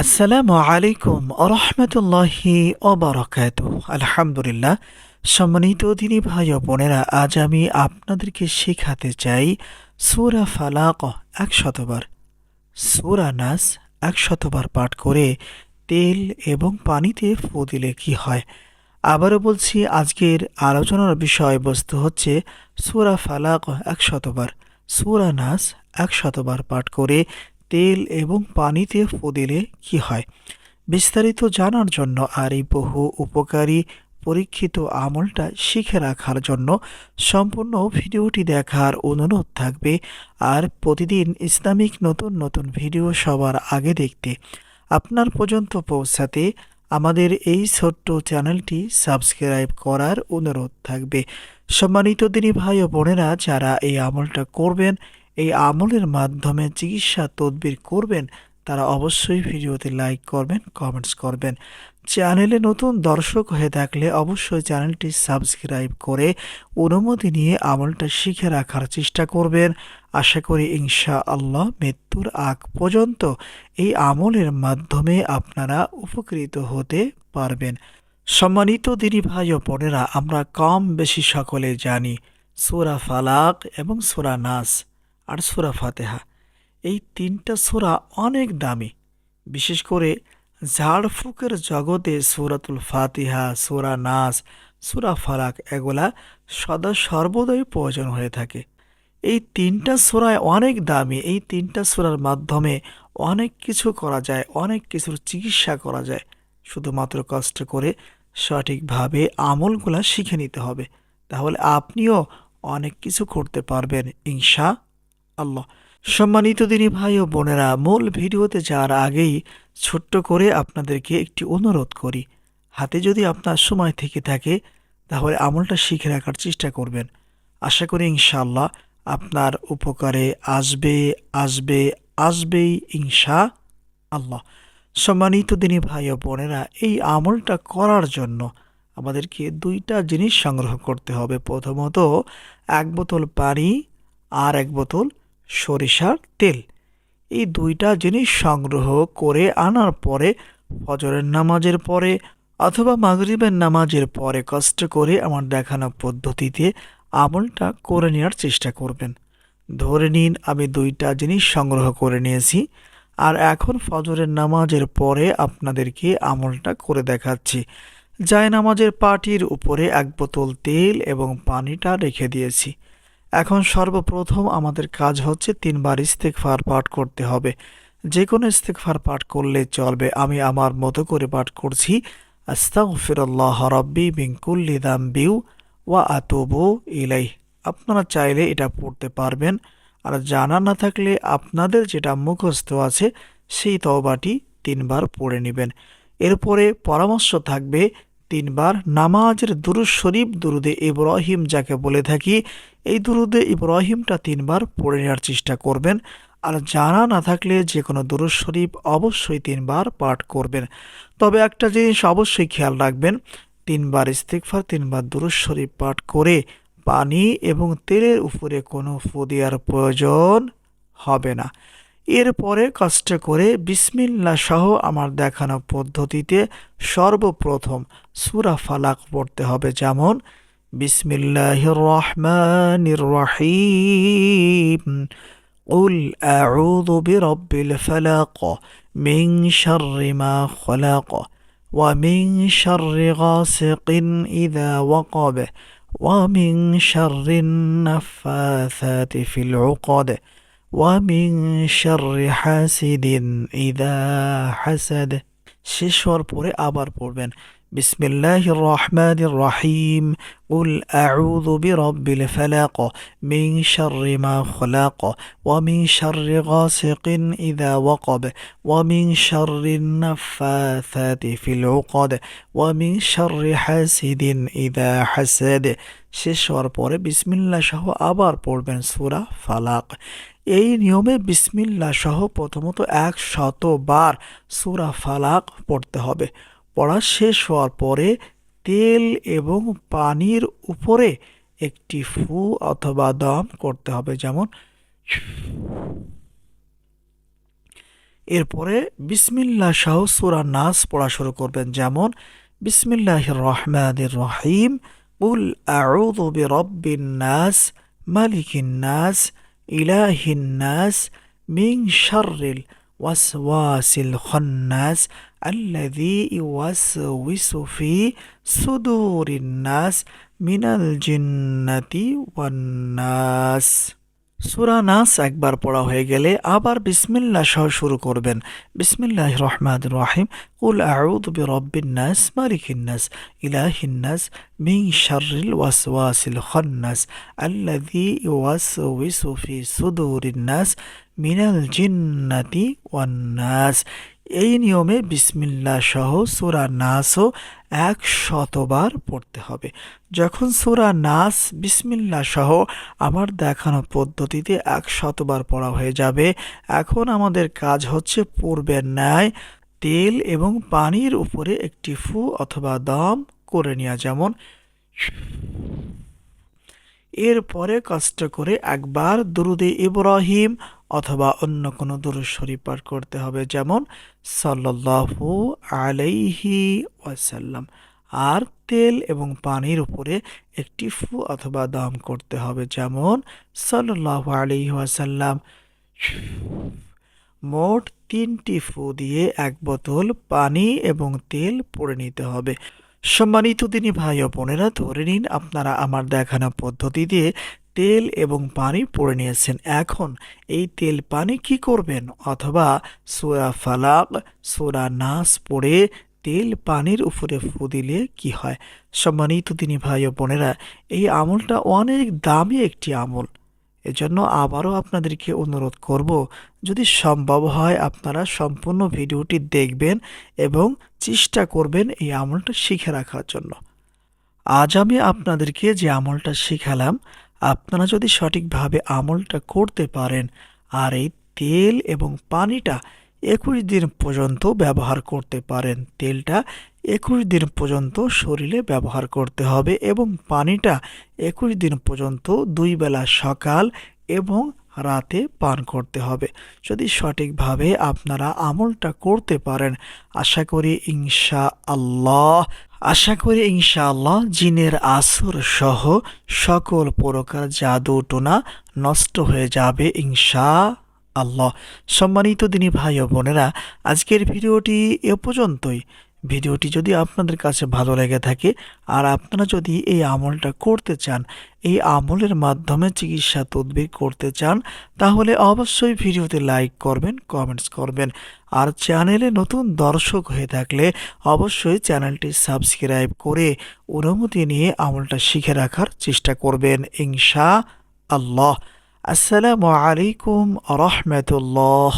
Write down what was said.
আসসালামু আলাইকুম আরহামতুল্লাহি অবরকাত আলহামদুলিল্লাহ, সম্মানিত দিনী ভাই ও বোনেরা, আজ আমি আপনাদেরকে শেখাতে চাই সুরা ফালাক একশতবার। সুরা নাস একশতবার পাঠ করে তেল এবং পানিতে ফু দিলে কি হয়? আবারও বলছি, আজকের আলোচনার বিষয়বস্তু হচ্ছে সুরা ফালাক একশতবার। সুরা নাস এক শতবার পাঠ করে তেল এবং পানিতে দিলে কি হয়? বিস্তারিত জানার জন্য আর এই বহু উপকারী পরীক্ষিত আমলটা শিখে রাখার জন্য সম্পূর্ণ ভিডিওটি দেখার অনুরোধ থাকবে। আর প্রতিদিন ইসলামিক নতুন নতুন ভিডিও সবার আগে দেখতে আপনার পর্যন্ত পৌঁছাতে আমাদের এই ছোট্ট চ্যানেলটি সাবস্ক্রাইব করার অনুরোধ থাকবে। সম্মানিত দিনী ভাই ও বোনেরা, যারা এই আমলটা করবেন এই আমলের মাধ্যমে চিকিৎসা তদবির করবেন, তারা অবশ্যই ভিডিওতে লাইক করবেন কমেন্টস করবেন। চ্যানেলে নতুন দর্শক হয়ে থাকলে অবশ্যই চ্যানেলটি সাবস্ক্রাইব করে অনুমতি নিয়ে আমলটা শিখে রাখার চেষ্টা করবেন। আশা করি ইনশা আল্লাহ মৃত্যুর আগ পর্যন্ত এই আমলের মাধ্যমে আপনারা উপকৃত হতে পারবেন। সম্মানিত দিনী ভাই ও বোনেরা, আমরা কম বেশি সকলে জানি, সুরা ফালাক এবং সুরা নাস। আর সুরা ফাতেহা। এই তিনটা সুরা অনেক দামি। বিশেষ করে ঝাড়ফুকের জগতে সুরাতুল ফাতিহা, সুরা নাস, সুরা ফালাক এগুলা সদা সর্বদাই প্রয়োজন হয়ে থাকে। এই তিনটা সুরায় অনেক দামি, এই তিনটা সুরার মাধ্যমে অনেক কিছু করা যায়, অনেক কিছুর চিকিৎসা করা যায়। শুধুমাত্র কষ্ট করে সঠিকভাবে আমলগুলা শিখে নিতে হবে। তাহলে আপনিও অনেক কিছু করতে পারবেন, ইনশা আল্লাহ। সম্মানিত দিনী ভাই ও বোনেরা, মূল ভিডিওতে যাওয়ার আগেই ছোট্ট করে আপনাদেরকে একটি অনুরোধ করি। হাতে যদি আপনার সময় থেকে থাকে, তাহলে আমলটা শিখে রাখার চেষ্টা করবেন। আশা করি ইনশাআল্লাহ আপনার উপকারে আসবে আসবে, আসবেই ইনশা আল্লাহ সম্মানিত দিনী ভাই ও বোনেরা, এই আমলটা করার জন্য আমাদেরকে দুইটা জিনিস সংগ্রহ করতে হবে। প্রথমত, এক বোতল পানি আর এক বোতল সরিষার তেল। এই দুইটা জিনিস সংগ্রহ করে আনার পরে, ফজরের নামাজের পরে অথবা মাগরিবের নামাজের পরে কষ্ট করে আমার দেখানো পদ্ধতিতে আমলটা করে নেওয়ার চেষ্টা করবেন। ধরে নিন আমি দুইটা জিনিস সংগ্রহ করে নিয়েছি আর এখন ফজরের নামাজের পরে আপনাদেরকে আমলটা করে দেখাচ্ছি। জায় নামাজের পাটির উপরে এক বোতল তেল এবং পানিটা রেখে দিয়েছি। এখন সর্বপ্রথম আমাদের কাজ হচ্ছে তিনবার ইস্তেকফার পাঠ করতে হবে। যে কোনো ইস্তেকফার পাঠ করলে চলবে। আমি আমার মতো করে পাঠ করছি। আস্তাগফিরুল্লাহ রব্বি বিঙ্কুল্লি দাম বিউ ওয়া আতুবু ইলাই আপনারা চাইলে এটা পড়তে পারবেন। আর জানা না থাকলে আপনাদের যেটা মুখস্থ আছে, সেই তওবাটি তিনবার পড়ে নেবেন। এরপরে পরামর্শ থাকবে তিনবার নামাজের দুরুদ শরীফ, দুরুদে ইব্রাহিম যাকে বলে থাকি, এই দুরুদে ইব্রাহিমটা তিনবার পড়ে নেওয়ার চেষ্টা করবেন। আর জানা না থাকলে যে কোনো দুরুদ শরীফ অবশ্যই তিনবার পাঠ করবেন। তবে একটা জিনিস অবশ্যই খেয়াল রাখবেন, তিনবার ইস্তিকফার তিনবার দুরুদ শরীফ পাঠ করে পানি এবং তেলের উপরে কোনো ফদিয়ার প্রয়োজন হবে না। এরপরে কষ্ট করে বিসমিল্লা সহ আমার দেখানো পদ্ধতিতে সর্বপ্রথম সুরা ফালাক পড়তে হবে যেমন বিসমিল্লাহ রহমান রহিম قل أعوذ برب الفلق من شر ما خلق ومن شر غاسق إذا وقب ومن شر النفاثات في العقد ومن شر حاسد إذا حسد শেষ হওয়ার পরে আবার পড়বেন বিসমিল্লাহ রহমান রহিম قل أعوذ برب الفلق من شر ما خلق ومن شر غاسق إذا وقب ومن شر النفاثات في العقد ومن شر حاسد إذا حسد শেষ হওয়ার পরে বিসমিল্লা সহ আবার পড়বেন সুরা ফালাক এই নিয়মে বিসমিল্লা সহ প্রথমত এক শতবার সুরা ফালাক পড়তে হবে পড়া শেষ হওয়ার পরে তেল এবং পানির উপরে একটি ফু অথবা দম করতে হবে, যেমন এরপরে বিসমিল্লাহ শাহ সুরা নাস পড়া শুরু করবেন, যেমন বিসমিল্লাহ রহমান রহিম উল আউযু বিরাব্বিন নাস, মালিকিন নাস, ইলাহিন নাস, মিন শাররিল ওয়াসওয়াসিল খান্নাস الذي يوسوس في صدور الناس من الجنة والناس সুরা নাস একবার পড়া হয়ে গেলে আবার বিসমিল্লাহ সহ শুরু করবেন বিসমিল্লাহ রহমান রহিম কুল আউদ বিরব্বিন নাস মালিকিন নাস ইলাহিন নাস মিন শাররিল ওয়াসওয়াসিল খান্নাস আল্লাযী ইউওয়াসওয়িসু ফি সুদুরিন নাস মিনাল জিন্নাতি ওয়ান নাস এই নিয়মে বিসমিল্লা সহ সুরা নাসও এক শতবার পড়তে হবে। যখন সুরা নাস, বিসমিল্লা সহ আমার দেখানো পদ্ধতিতে এক শতবার পড়া হয়ে যাবে, এখন আমাদের কাজ হচ্ছে পূর্বের ন্যায় তেল এবং পানির উপরে একটি ফু অথবা দম করে নেওয়া। যেমন এরপরে কষ্ট করে একবার দুরুদে ইব্রাহিম অথবা অন্য কোনো দুরুদ শরীফ পাঠ করতে হবে, যেমন সাল্লাল্লাহু আলাইহি ওয়াসাল্লাম। আর তেল এবং পানির উপরে একটি ফু অথবা দাম করতে হবে, যেমন সাল্লাল্লাহু আলাইহি ওয়াসাল্লাম। মোট তিনটি ফু দিয়ে এক বোতল পানি এবং তেল পরে নিতে হবে। সম্মানিত তিনি ভাই ও বোনেরা, ধরে নিন আপনারা আমার দেখানো পদ্ধতি দিয়ে তেল এবং পানি পড়ে নিয়েছেন। এখন এই তেল পানি কি করবেন? অথবা সোয়া ফালাক, সোরা নাস পড়ে তেল পানির উপরে ফু দিলে কি হয়? সম্মানিত তিনি ভাই ও বোনেরা, এই আমলটা অনেক দামি একটি আমল। এজন্য আবারও আপনাদেরকে অনুরোধ করব, যদি সম্ভব হয় আপনারা সম্পূর্ণ ভিডিওটি দেখবেন এবং চেষ্টা করবেন এই আমলটা শিখে রাখার জন্য। আজ আমি আপনাদেরকে যে আমলটা শিখালাম, আপনারা যদি সঠিকভাবে আমলটা করতে পারেন আর এই তেল এবং পানিটা একুশ দিন পর্যন্ত ব্যবহার করতে পারেন, তেলটা একুশ দিন পর্যন্ত শরীরে ব্যবহার করতে হবে এবং পানিটা একুশ দিন পর্যন্ত দুই বেলা সকাল এবং রাতে পান করতে হবে। যদি সঠিকভাবে আপনারা আমলটা করতে পারেন, আশা করি ইনশা আল্লাহ আশা করি ইনশাআল্লাহ জিনের আসর সহ সকল প্রকার জাদু টোনা নষ্ট হয়ে যাবে ইনশা আল্লাহ সম্মানিত দিনী ভাই ও বোনেরা, আজকের ভিডিওটি এ পর্যন্তই। ভিডিওটি যদি আপনাদের কাছে ভালো লেগে থাকে আর আপনারা যদি এই আমলটা করতে চান, এই আমলের মাধ্যমে চিকিৎসা তদবির করতে চান, তাহলে অবশ্যই ভিডিওতে লাইক করবেন, কমেন্টস করবেন। আর চ্যানেলে নতুন দর্শক হয়ে থাকলে অবশ্যই চ্যানেলটি সাবস্ক্রাইব করে অনুমতি নিয়ে আমলটা শিখে রাখার চেষ্টা করবেন, ইনশা আল্লাহ। আসসালামু আলাইকুম রহমতুল্লাহ।